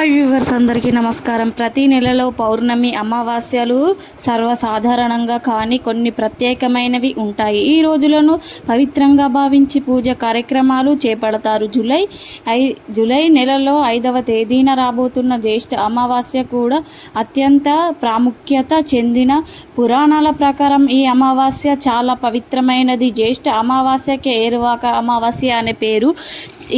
Hi viewers అందరికీ నమస్కారం. ప్రతి నెలలో పౌర్ణమి అమావాస్యలు సర్వసాధారణంగా కానీ కొన్ని ప్రత్యేకమైనవి ఉంటాయి. ఈ రోజులను పవిత్రంగా భావించి పూజ కార్యక్రమాలు చేపడతారు. జూలై ఐ జూలై నెలలో ఐదవ తేదీన రాబోతున్న జ్యేష్ఠ అమావాస్య కూడా అత్యంత ప్రాముఖ్యత చెందిన పురాణాల ప్రకారం ఈ అమావాస్య చాలా పవిత్రమైనది. జ్యేష్ఠ అమావాస్యకే ఏరువాక అమావాస్య అనే పేరు.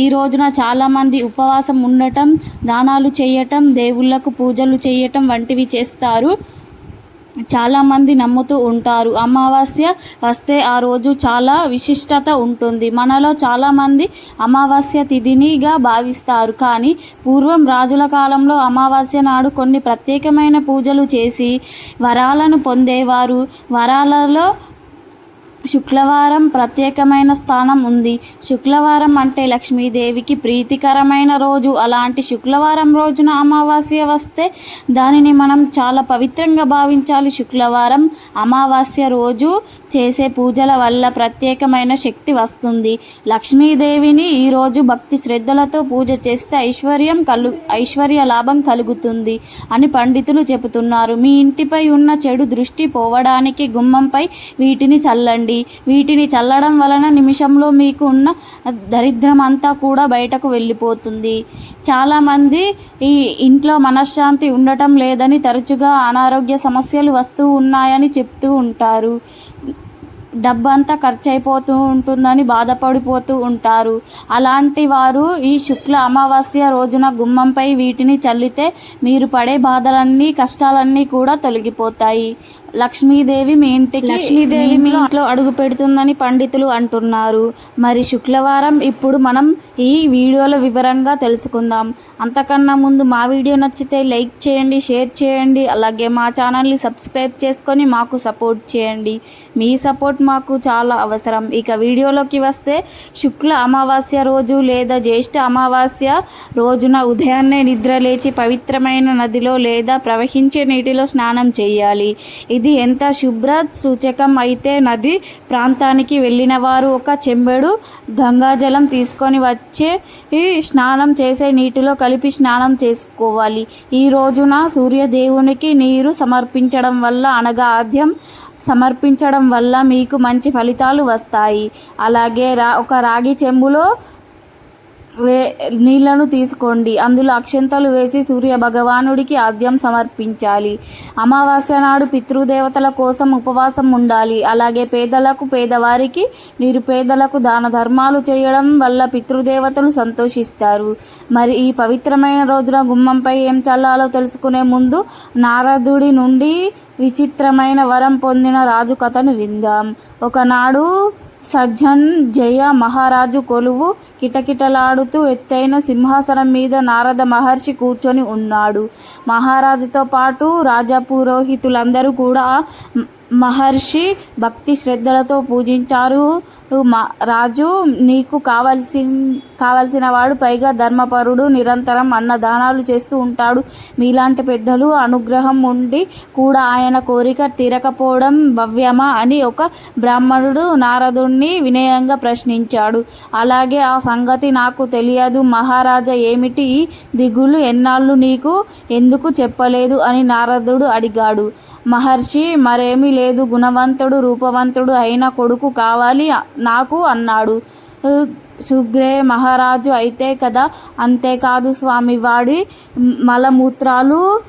ఈ రోజున చాలామంది ఉపవాసం ఉండటం దానాలు చేయటం దేవుళ్ళకు పూజలు చేయటం వంటివి చేస్తారు. చాలామంది నమ్ముతూ ఉంటారు. అమావాస్య వస్తే ఆ రోజు చాలా విశిష్టత ఉంటుంది. మనలో చాలామంది అమావాస్య తిథినిగా భావిస్తారు. కానీ పూర్వం రాజుల కాలంలో అమావాస్య నాడు కొన్ని ప్రత్యేకమైన పూజలు చేసి వరాలను పొందేవారు. వరాలలో శుక్రవారం ప్రత్యేకమైన స్థానం ఉంది. శుక్రవారం అంటే లక్ష్మీదేవికి ప్రీతికరమైన రోజు. అలాంటి శుక్రవారం రోజున అమావాస్య వస్తే దానిని మనం చాలా పవిత్రంగా భావించాలి. శుక్రవారం అమావాస్య రోజు చేసే పూజల వల్ల ప్రత్యేకమైన శక్తి వస్తుంది. లక్ష్మీదేవిని ఈరోజు భక్తి శ్రద్ధలతో పూజ చేస్తే ఐశ్వర్యం కలు ఐశ్వర్య లాభం కలుగుతుంది అని పండితులు చెబుతున్నారు. మీ ఇంటిపై ఉన్న చెడు దృష్టి పోవడానికి గుమ్మంపై వీటిని చల్లండి. వీటిని చల్లడం వలన నిమిషంలో మీకు ఉన్న దరిద్రం అంతా కూడా బయటకు వెళ్ళిపోతుంది. చాలామంది ఈ ఇంట్లో మనశ్శాంతి ఉండటం లేదని తరచుగా అనారోగ్య సమస్యలు వస్తూ ఉన్నాయని చెప్తూ ఉంటారు. డబ్బంతా ఖర్చు అయిపోతూ ఉంటుందని బాధపడిపోతూ ఉంటారు. అలాంటి వారు ఈ శుక్ల అమావాస్య రోజున గుమ్మంపై వీటిని చల్లితే మీరు పడే బాధలన్నీ కష్టాలన్నీ కూడా తొలగిపోతాయి. లక్ష్మీదేవి మీ ఇంటికి లక్ష్మీదేవి మీ ఇంట్లో అడుగు పెడుతుందని పండితులు అంటున్నారు. మరి శుక్రవారం ఇప్పుడు మనం ఈ వీడియోలో వివరంగా తెలుసుకుందాం. అంతకన్నా ముందు మా వీడియో నచ్చితే లైక్ చేయండి షేర్ చేయండి. అలాగే మా ఛానల్ని సబ్స్క్రైబ్ చేసుకొని మాకు సపోర్ట్ చేయండి. మీ సపోర్ట్ మాకు చాలా అవసరం. ఇక వీడియోలోకి వస్తే శుక్ల అమావాస్య రోజు లేదా జ్యేష్ఠ అమావాస్య రోజున ఉదయాన్నే నిద్ర లేచి పవిత్రమైన నదిలో లేదా ప్రవహించే నీటిలో స్నానం చేయాలి. ఇది ఎంత శుభ్ర సూచకం అయితే నది ప్రాంతానికి వెళ్ళిన వారు ఒక చెంబెడు గంగాజలం తీసుకొని వచ్చే ఈ స్నానం చేసే నీటిలో కలిపి స్నానం చేసుకోవాలి. ఈ రోజున సూర్యదేవునికి నీరు సమర్పించడం వల్ల అనగా ఆద్యం సమర్పించడం వల్ల మీకు మంచి ఫలితాలు వస్తాయి. అలాగే రా ఒక రాగి చెంబులో వే నీళ్ళను తీసుకోండి. అందులో అక్షంతలు వేసి సూర్య భగవానుడికి ఆద్యం సమర్పించాలి. అమావాస్య నాడు పితృదేవతల కోసం ఉపవాసం ఉండాలి. అలాగే పేదలకు పేదవారికి నిరుపేదలకు దాన ధర్మాలు చేయడం వల్ల పితృదేవతలు సంతోషిస్తారు. మరి ఈ పవిత్రమైన రోజున గుమ్మంపై ఏం చల్లాలో తెలుసుకునే ముందు నారదుడి నుండి విచిత్రమైన వరం పొందిన రాజు కథను విందాం. ఒకనాడు సజ్జన్ జయ మహారాజు కొలువు కిటకిటలాడుతూ ఎత్తైన సింహాసనం మీద నారద మహర్షి కూర్చొని ఉన్నాడు. మహారాజుతో పాటు రాజా పురోహితులందరూ కూడా మహర్షి భక్తి శ్రద్ధలతో పూజించారు. మా రాజు నీకు కావలసి కావలసిన వాడు పైగా ధర్మపరుడు నిరంతరం అన్నదానాలు చేస్తూ ఉంటాడు. మీలాంటి పెద్దలు అనుగ్రహం ఉండి కూడా ఆయన కోరిక తీరకపోవడం భవ్యమా అని ఒక బ్రాహ్మణుడు నారదుణ్ణి వినయంగా ప్రశ్నించాడు. అలాగే ఆ సంగతి నాకు తెలియదు. మహారాజా ఏమిటి ఈ దిగులు? ఎన్నాళ్ళు నీకు? ఎందుకు చెప్పలేదు? అని నారదుడు అడిగాడు. మహర్షి మరేమీ లేదు గుణవంతుడు రూపవంతుడు అయిన కొడుకు కావాలి నాకు అన్నాడు. సుగ్రే మహారాజు అయితే కదా? అంతేకాదు స్వామి వాడి మలమూత్రాలు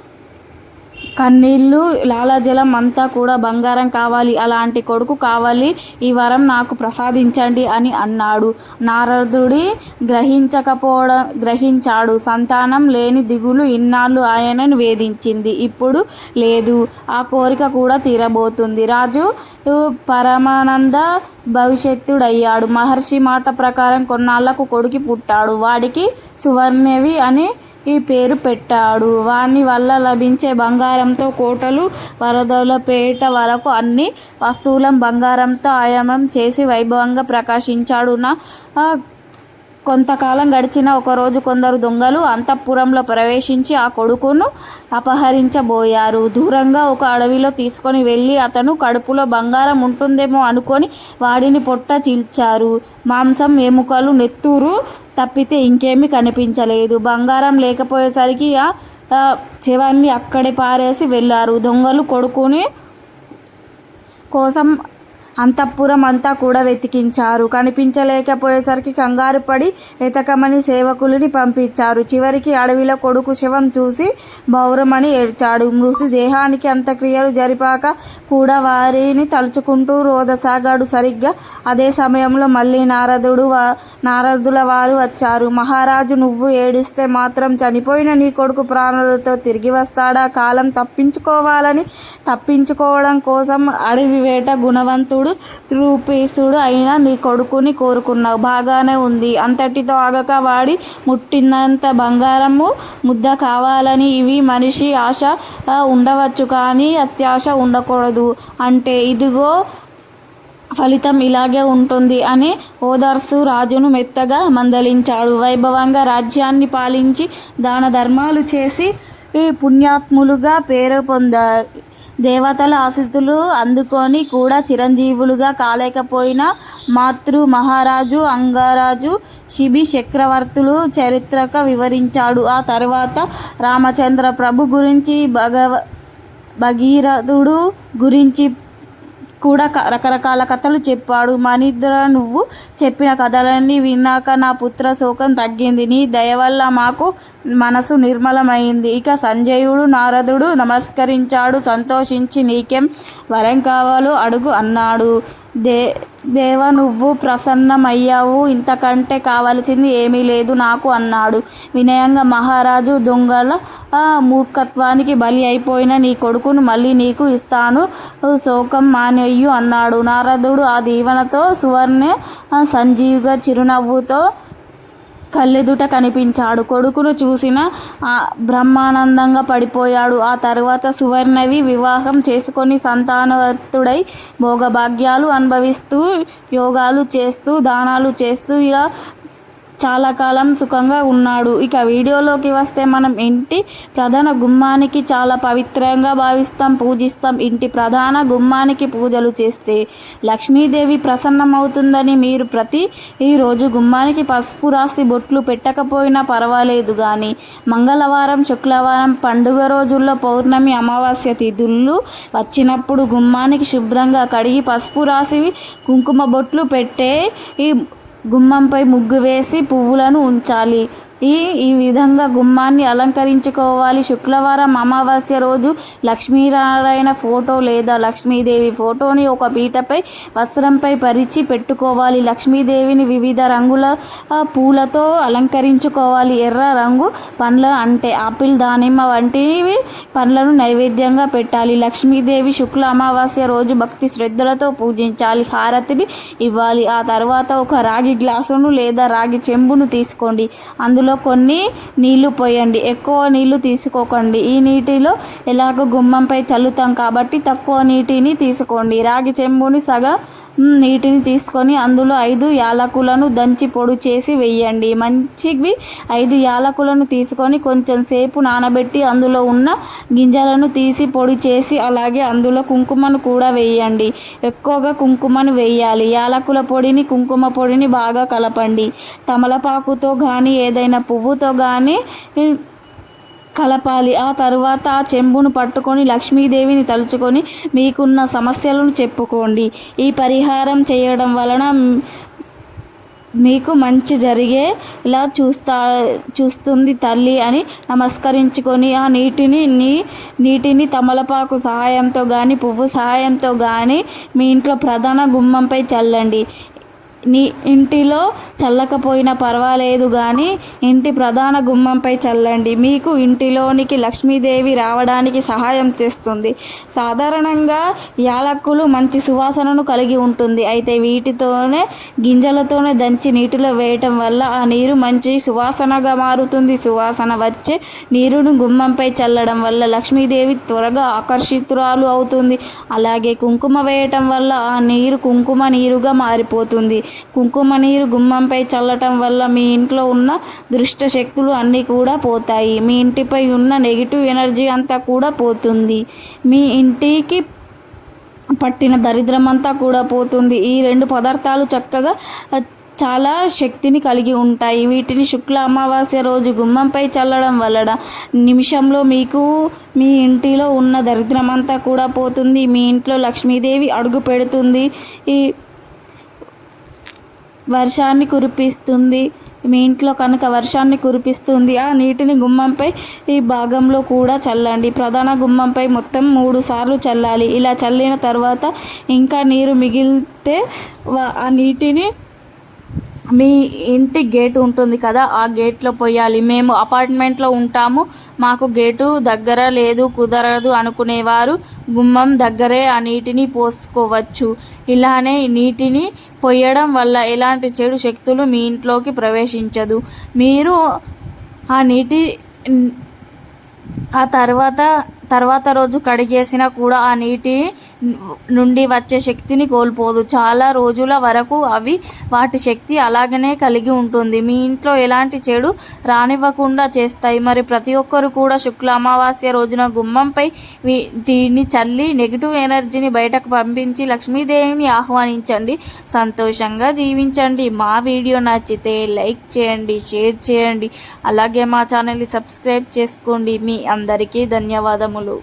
కన్నీళ్ళు లాలాజలం అంతా కూడా బంగారం కావాలి అలాంటి కొడుకు కావాలి ఈ వరం నాకు ప్రసాదించండి అని అన్నాడు. నారదుడి గ్రహించకపోవడం గ్రహించాడు. సంతానం లేని దిగులు ఇన్నాళ్ళు ఆయనను వేధించింది. ఇప్పుడు లేదు ఆ కోరిక కూడా తీరబోతుంది. రాజు పరమానంద భవిష్యత్తుడయ్యాడు. మహర్షి మాట ప్రకారం కొన్నాళ్ళకు కొడుకు పుట్టాడు. వాడికి సువర్ణవి అని ఈ పేరు పెట్టాడు. వాని వల్ల లభించే బంగారంతో కోటలు వరదలపేట వరకు అన్ని వస్తువులను బంగారంతో ఆయామం చేసి వైభవంగా ప్రకాశించాడు. నా కొంతకాలం గడిచిన ఒకరోజు కొందరు దొంగలు అంతఃపురంలో ప్రవేశించి ఆ కొడుకును అపహరించబోయారు. దూరంగా ఒక అడవిలో తీసుకొని వెళ్ళి అతను కడుపులో బంగారం ఉంటుందేమో అనుకొని వాడిని పొట్ట చీల్చారు. మాంసం ఎముకలు నెత్తూరు తప్పితే ఇంకేమీ కనిపించలేదు. బంగారం లేకపోయేసరికి ఆ శవాన్ని అక్కడే పారేసి వెళ్ళారు. దొంగలు కొడుకుని కోసం అంతఃపురం అంతా కూడా వెతికించారు. కనిపించలేకపోయేసరికి కంగారు పడి వెతకమని సేవకులని పంపించారు. చివరికి అడవిలో కొడుకు శవం చూసి బౌరమని ఏడ్చాడు. మృతదేహానికి అంత్యక్రియలు జరిపాక కూడా వారిని తలుచుకుంటూ రోదసాగాడు సరిగ్గా. అదే సమయంలో మళ్ళీ నారదుడు వా నారదుల వారు వచ్చారు. మహారాజు నువ్వు ఏడిస్తే మాత్రం చనిపోయిన నీ కొడుకు ప్రాణులతో తిరిగి వస్తాడా? కాలం తప్పించుకోవాలని తప్పించుకోవడం కోసం అడవి వేట గుణవంతుడు రూపేశుడు అయిన నీ కొడుకుని కోరుకున్నావు. బాగానే ఉంది. అంతటితో ఆగక వాడి ముట్టినంత బంగారము ముద్ద కావాలని ఇవి మనిషి ఆశ ఉండవచ్చు కానీ అత్యాశ ఉండకూడదు. అంటే ఇదిగో ఫలితం ఇలాగే ఉంటుంది అని ఓదార్సు రాజును మెత్తగా మందలించాడు. వైభవంగా రాజ్యాన్ని పాలించి దాన ధర్మాలు చేసి ఈ పుణ్యాత్ములుగా పేరు పొందారు దేవతల ఆశీస్సులు అందుకొని కూడా చిరంజీవులుగా కాలేకపోయిన మాతృ మహారాజు అంగరాజు శిబి చక్రవర్తులు చరిత్రక వివరించాడు. ఆ తర్వాత రామచంద్ర ప్రభు గురించి భగవ భగీరథుడు గురించి కూడా క- రకరకాల కథలు చెప్పాడు. మనిద్ర నువ్వు చెప్పిన కథలన్నీ విన్నాక నా పుత్ర శోకం తగ్గింది. నీ దయ వల్ల మాకు మనసు నిర్మలమైంది. ఇక సంజయుడు నారదుడు నమస్కరించాడు. సంతోషించి నీకేం వరం కావాలో అడుగు అన్నాడు. దే దేవ నువ్వు ప్రసన్నమయ్యావు. ఇంతకంటే కావలసింది ఏమీ లేదు నాకు అన్నాడు. వినయంగా మహారాజు దొంగల మూర్ఖత్వానికి బలి అయిపోయిన నీ కొడుకును మళ్ళీ నీకు ఇస్తాను. శోకం మానేయ్యు అన్నాడు. నారదుడు ఆ దీవెనతో సువర్ణ సంజీవిగా చిరునవ్వుతో కళ్ళెదుట కనిపించాడు. కొడుకును చూసిన ఆ బ్రహ్మానందంగా పడిపోయాడు. ఆ తర్వాత సువర్ణవి వివాహం చేసుకొని సంతానవతుడై భోగభాగ్యాలు అనుభవిస్తూ యోగాలు చేస్తూ దానాలు చేస్తూ ఇలా చాలా కాలం సుఖంగా ఉన్నాడు. ఇక వీడియోలోకి వస్తే మనం ఇంటి ప్రధాన గుమ్మానికి చాలా పవిత్రంగా భావిస్తాం పూజిస్తాం. ఇంటి ప్రధాన గుమ్మానికి పూజలు చేస్తే లక్ష్మీదేవి ప్రసన్నమవుతుందని మీరు ప్రతి ఈరోజు గుమ్మానికి పసుపు రాసి బొట్లు పెట్టకపోయినా పర్వాలేదు కానీ మంగళవారం శుక్రవారం పండుగ రోజుల్లో పౌర్ణమి అమావాస్య తిథులు వచ్చినప్పుడు గుమ్మానికి శుభ్రంగా కడిగి పసుపు రాసి కుంకుమ బొట్లు పెట్టే ఈ గుమ్మంపై ముగ్గు వేసి పువ్వులను ఉంచాలి. ఈ ఈ విధంగా గుమ్మాన్ని అలంకరించుకోవాలి. శుక్రవారం అమావాస్య రోజు లక్ష్మీనారాయణ ఫోటో లేదా లక్ష్మీదేవి ఫోటోని ఒక పీటపై వస్త్రంపై పరిచి పెట్టుకోవాలి. లక్ష్మీదేవిని వివిధ రంగుల పూలతో అలంకరించుకోవాలి. ఎర్ర రంగు పండ్ల అంటే ఆపిల్ దానిమ్మ వంటివి పండ్లను నైవేద్యంగా పెట్టాలి. లక్ష్మీదేవి శుక్ల అమావాస్య రోజు భక్తి శ్రద్ధలతో పూజించాలి. హారతిని ఇవ్వాలి. ఆ తర్వాత ఒక రాగి గ్లాసును లేదా రాగి చెంబును తీసుకోండి. అందులో కొన్ని నీళ్ళు పోయండి. ఎక్కువ నీళ్ళు తీసుకోకండి. ఈ నీటిలో ఎలాగో గుమ్మంపై చల్లుతాం కాబట్టి తక్కువ నీటిని తీసుకోండి. రాగి చెంబుని సగం నీటిని తీసుకొని అందులో ఐదు యాలకులను దంచి పొడి చేసి వేయండి. మంచివి ఐదు యాలకులను తీసుకొని కొంచెం సేపు నానబెట్టి అందులో ఉన్న గింజలను తీసి పొడి చేసి అలాగే అందులో కుంకుమను కూడా వేయండి. ఎక్కువగా కుంకుమను వేయాలి. యాలకుల పొడిని కుంకుమ పొడిని బాగా కలపండి. తమలపాకుతో కానీ ఏదైనా పువ్వుతో కానీ కలపాలి. ఆ తర్వాత ఆ చెంబును పట్టుకొని లక్ష్మీదేవిని తలుచుకొని మీకున్న సమస్యలను చెప్పుకోండి. ఈ పరిహారం చేయడం వలన మీకు మంచి జరిగే ఇలా చూస్తా చూస్తుంది తల్లి అని నమస్కరించుకొని ఆ నీటిని నీ నీటిని తమలపాకు సహాయంతో కానీ పువ్వు సహాయంతో కానీ మీ ఇంట్లో ప్రధాన గుమ్మంపై చల్లండి. నీ ఇంటిలో చల్లకపోయినా పర్వాలేదు కానీ ఇంటి ప్రధాన గుమ్మంపై చల్లండి. మీకు ఇంటిలోనికి లక్ష్మీదేవి రావడానికి సహాయం చేస్తుంది. సాధారణంగా యాలక్కులు మంచి సువాసనను కలిగి ఉంటుంది. అయితే వీటితోనే గింజలతోనే దంచి నీటిలో వేయటం వల్ల ఆ నీరు మంచి సువాసనగా మారుతుంది. సువాసన వచ్చే నీరును గుమ్మంపై చల్లడం వల్ల లక్ష్మీదేవి త్వరగా ఆకర్షితురాలు అవుతుంది. అలాగే కుంకుమ వేయటం వల్ల ఆ నీరు కుంకుమ నీరుగా మారిపోతుంది. కుంకుమ నీరు గుమ్మంపై చల్లటం వల్ల మీ ఇంట్లో ఉన్న దృష్ట శక్తులు అన్నీ కూడా పోతాయి. మీ ఇంటిపై ఉన్న నెగిటివ్ ఎనర్జీ అంతా కూడా పోతుంది. మీ ఇంటికి పట్టిన దరిద్రం అంతా కూడా పోతుంది. ఈ రెండు పదార్థాలు చక్కగా చాలా శక్తిని కలిగి ఉంటాయి. వీటిని శుక్ల అమావాస్య రోజు గుమ్మంపై చల్లడం వలన నిమిషంలో మీకు మీ ఇంటిలో ఉన్న దరిద్రమంతా కూడా పోతుంది. మీ ఇంట్లో లక్ష్మీదేవి అడుగు పెడుతుంది. ఈ వర్షాన్ని కురిపిస్తుంది. మీ ఇంట్లో కనుక వర్షాన్ని కురిపిస్తుంది ఆ నీటిని గుమ్మంపై ఈ భాగంలో కూడా చల్లండి. ప్రధాన గుమ్మంపై మొత్తం మూడు సార్లు చల్లాలి. ఇలా చల్లిన తర్వాత ఇంకా నీరు మిగిలితే ఆ నీటిని మీ ఇంటి గేట్ ఉంటుంది కదా ఆ గేట్లో పోయాలి. మేము అపార్ట్మెంట్లో ఉంటాము. మాకు గేటు దగ్గర లేదు కుదరదు అనుకునేవారు. గుమ్మం దగ్గరే ఆ నీటిని పోసుకోవచ్చు. ఇలానే నీటిని పోయడం వల్ల ఎలాంటి చెడు శక్తులు మీ ఇంట్లోకి ప్రవేశించదు. మీరు ఆ నీటి ఆ తర్వాత తర్వాత రోజు కడిగేసినా కూడా ఆ నీటి నుండి వచ్చే శక్తిని కోల్పోదు. చాలా రోజుల వరకు అవి వాటి శక్తి అలాగనే కలిగి ఉంటుంది. మీ ఇంట్లో ఎలాంటి చెడు రానివ్వకుండా చేస్తాయి. మరి ప్రతి ఒక్కరు కూడా శుక్ల అమావాస్య రోజున గుమ్మంపై వీటిని చల్లి నెగిటివ్ ఎనర్జీని బయటకు పంపించి లక్ష్మీదేవిని ఆహ్వానించండి. సంతోషంగా జీవించండి. మా వీడియో నచ్చితే లైక్ చేయండి షేర్ చేయండి. అలాగే మా ఛానల్ని సబ్స్క్రైబ్ చేసుకోండి. మీ అందరికీ ధన్యవాదములు